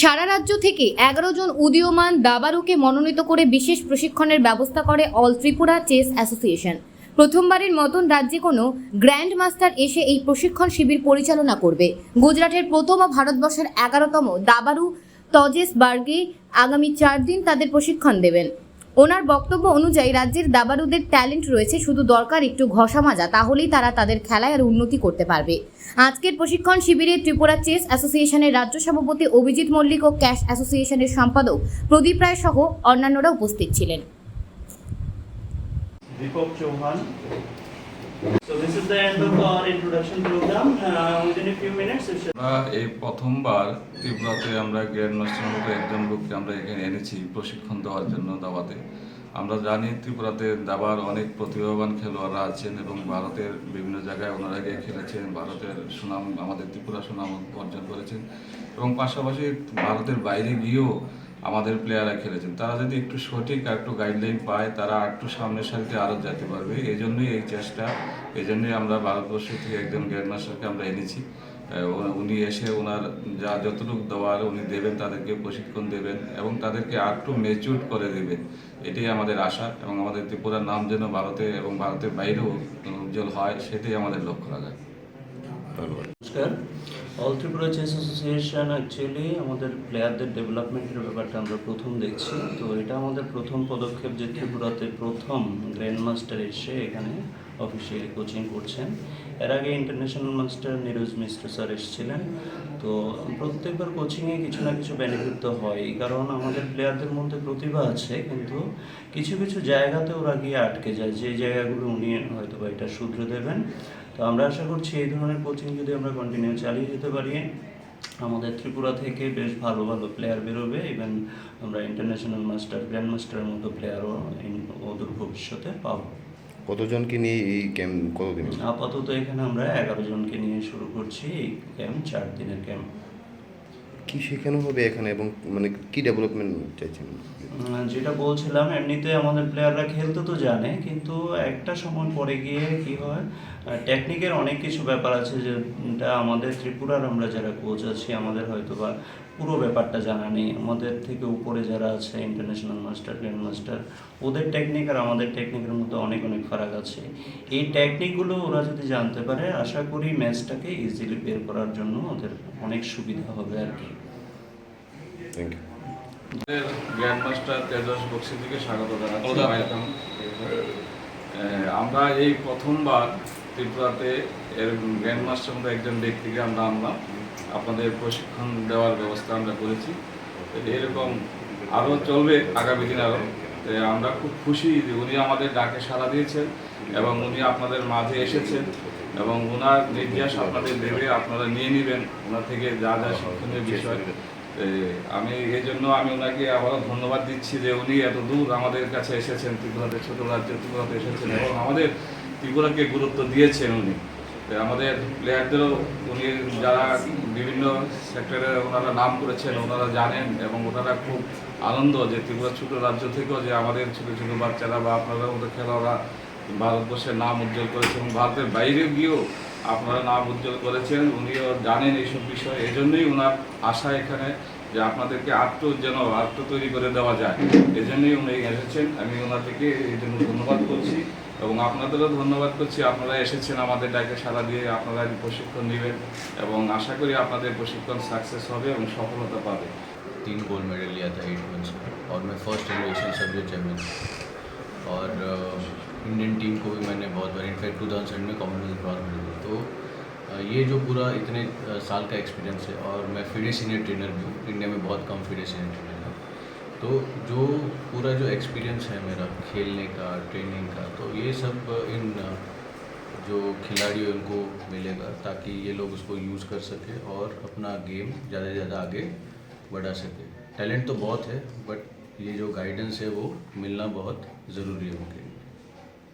সারা রাজ্য থেকে এগারো জন উদীয়মান দাবারুকে মনোনীত করে বিশেষ প্রশিক্ষণের ব্যবস্থা করে অল ত্রিপুরা চেস অ্যাসোসিয়েশন। প্রথমবারের মতন রাজ্যে কোনো গ্র্যান্ড মাস্টার এসে এই প্রশিক্ষণ শিবির পরিচালনা করবে। গুজরাটের প্রথম ও ভারতবর্ষের এগারোতম দাবারু তজেস বার্গে আগামী চার দিন তাদের প্রশিক্ষণ দেবেন। ওনার বক্তব্য অনুযায়ী রাজ্যের দাবারুদের ট্যালেন্ট রয়েছে, শুধু দরকার একটু ঘষা মাজা, তাহলেই তারা তাদের খেলায় আর উন্নতি করতে পারবে আজকের প্রশিক্ষণ শিবিরে ত্রিপুরা চেস অ্যাসোসিয়েশনের রাজ্য সভাপতি অভিজিৎ মল্লিক ও ক্যাশ অ্যাসোসিয়েশনের সম্পাদক প্রদীপ রায় সহ অন্যান্যরা উপস্থিত ছিলেন দীপক Chauhan. Uh, আমরা প্রথমবার আমরা মতো একজন লোককে আমরা এখানে এনেছি প্রশিক্ষণ দেওয়ার জন্য দাবাতে আমরা জানি ত্রিপুরাতে দাবার অনেক প্রতিভাবান খেলোয়াড়রা আছেন এবং ভারতের বিভিন্ন জায়গায় ওনারা গিয়ে খেলেছেন। ভারতের সুনাম আমাদের ত্রিপুরা সুনাম অর্জন করেছেন। এবং পাশাপাশি ভারতের বাইরে গিয়েও আমাদের প্লেয়াররা খেলেছেন। তারা যদি একটু সঠিক আর একটু গাইডলাইন পায়, তারা একটু সামনের সারিতে আরও যেতে পারবে। এই জন্যই এই চেষ্টা। এই জন্যই আমরা ভারতবর্ষ থেকে একজন গ্র্যান্ড মাস্টারকে আমরা এনেছি। উনি এসে ওনার যা যতটুকু দেওয়ার উনি দেবেন, তাদেরকে প্রশিক্ষণ দেবেন এবং তাদেরকে আর একটু মেচিউর করে দেবেন। এটাই আমাদের আশা এবং আমাদের ত্রিপুরার নাম যেন ভারতে এবং ভারতের বাইরেও উজ্জ্বল হয়, সেটাই আমাদের লক্ষ্য রাখা। নমস্কার। All Tripura chess association actually আমাদের প্লেয়ারদের ডেভেলপমেন্টের ব্যাপারটা আমরা প্রথম দেখছি। তো এটা আমাদের প্রথম পদক্ষেপ যে ত্রিপুরাতে প্রথম গ্র্যান্ড মাস্টার এসে এখানে অফিসিয়ালি কোচিং করছেন। এর আগে international master Niroj Mishra sir এসেছিলেন। তো প্রত্যেকবার কোচিংয়ে কিছু না কিছু বেনিফিট তো হয় কারণ আমাদের প্লেয়ারদের মধ্যে প্রতিভা আছে, কিন্তু কিছু কিছু জায়গাতে ওরা গিয়ে আটকে যায়। যে জায়গাগুলো উনি হয়তো বা এটা শুধরে দেবেন। তো আমরা আশা করছি এই ধরনের কোচিং যদি আমরা কন্টিনিউ চালিয়ে যেতে পারি, আমাদের ত্রিপুরা থেকে বেশ ভালো ভালো প্লেয়ার বেরোবে। ইভেন আমরা ইন্টারন্যাশনাল মাস্টার গ্র্যান্ড মাস্টারের মতো প্লেয়ারও অদূর ভবিষ্যতে পাবো। কতজনকে নিয়ে এই ক্যাম্প কতদিন? আপাতত এখানে আমরা এগারো জনকে নিয়ে শুরু করছি এই ক্যাম্প, চার দিনের ক্যাম্প। কি শেখানো হবে এখানে এবং মানে কি ডেভেলপমেন্ট চাইছেন? যেটা বলছিলাম, এমনিতে আমাদের প্লেয়াররা খেলতে তো জানে, কিন্তু একটা সময় পরে গিয়ে কি হয় টেকনিকের অনেক কিছু ব্যাপার আছে যেটা আমাদের ত্রিপুরার আমরা যারা কোচ আছি, আমাদের হয়তো বা পুরো ব্যাপারটা জানা নেই। আমাদের থেকে উপরে যারা আছে ইন্টারন্যাশনাল মাস্টার গ্র্যান্ড মাস্টার ওদের টেকনিক আর আমাদের টেকনিকের মধ্যে অনেক অনেক ফারাক আছে। এই টেকনিকগুলো ওরা যদি জানতে পারে, আশা করি ম্যাচটাকে ইজিলি বের করার জন্য ওদের অনেক সুবিধা হবে আর কি। থ্যাংক ইউ আমাদের গ্র্যান্ড মাস্টার তেজস বক্সিদিকে স্বাগত জানাচ্ছি। ওয়েলকাম আমরা এই প্রথমবার ত্রিপুরাতে এর গ্র্যান্ড মাস্টার মতো একজন ব্যক্তিকে আমরা আনলাম। আপনাদের প্রশিক্ষণ দেওয়ার ব্যবস্থা আমরা করেছি। এরকম আরও চলবে আগামী দিন আরও আমরা খুব খুশি যে উনি আমাদের ডাকে সাড়া দিয়েছেন এবং উনি আপনাদের মাঝে এসেছেন এবং ওনার নির্দেশ আপনাদের দেবে আপনারা নিয়ে নেবেন। ওনার থেকে যা যা শিক্ষণীয় বিষয় আমি এই জন্য আমি ওনাকে আবারও ধন্যবাদ দিচ্ছি যে উনি এত দূর আমাদের কাছে এসেছেন, ত্রিপুরাতে, ছোট রাজ্য ত্রিপুরাতে এসেছেন এবং আমাদের ত্রিপুরাকে গুরুত্ব দিয়েছেন উনি। আমাদের প্লেয়ারদেরও উনি যারা বিভিন্ন সেক্টরে ওনারা নাম করেছেন, ওনারা জানেন এবং ওনারা খুব আনন্দ যে ত্রিপুরা ছোট রাজ্য থেকেও যে আমাদের ছোটো ছোটো বাচ্চারা বা আপনাদের মতো খেলোয়াড়রা ভারতবর্ষের নাম উজ্জ্বল করেছে এবং ভারতের বাইরে গিয়েও আপনারা নাম উজ্জ্বল করেছেন উনিও জানেন এইসব বিষয় এই জন্যই ওনার আশা এখানে যে আপনাদেরকে আত্ম যেন আত্ম তৈরি করে দেওয়া যায় এই জন্যই উনি এসেছেন আমি ওনাদেরকে এই জন্য ধন্যবাদ করছি এবং আপনাদেরও ধন্যবাদ করছি আপনারা এসেছেন আমাদের ডাকে সারা দিয়ে আপনারা এই প্রশিক্ষণ নেবেন এবং আশা করি আপনাদের প্রশিক্ষণ সাকসেস হবে এবং সফলতা পাবে तीन गोल्ड मेडल लिया था एट मंथ्स में और मैं फर्स्ट जनरेशन सब्जेक्ट चैम्पियन और इंडियन टीम को भी मैंने बहुत बार इनफैक्ट टू थाउज़ेंड में कॉमनवेल्थ ब्रॉन्ज मेडल तो ये जो पूरा इतने साल का एक्सपीरियंस है और मैं फिडे सीनियर ट्रेनर भी हूँ इंडिया में बहुत कम फिडे सीनियर ट्रेनर है। तो जो पूरा जो एक्सपीरियंस है मेरा खेलने का ट्रेनिंग का तो ये सब इन जो खिलाड़ी उनको मिलेगा ताकि ये लोग उसको यूज़ कर सके और अपना गेम ज़्यादा से ज़्यादा आगे बढ़ा सके। टैलेंट तो बहुत है बट ये जो गाइडेंस है वो मिलना बहुत ज़रूरी है उनके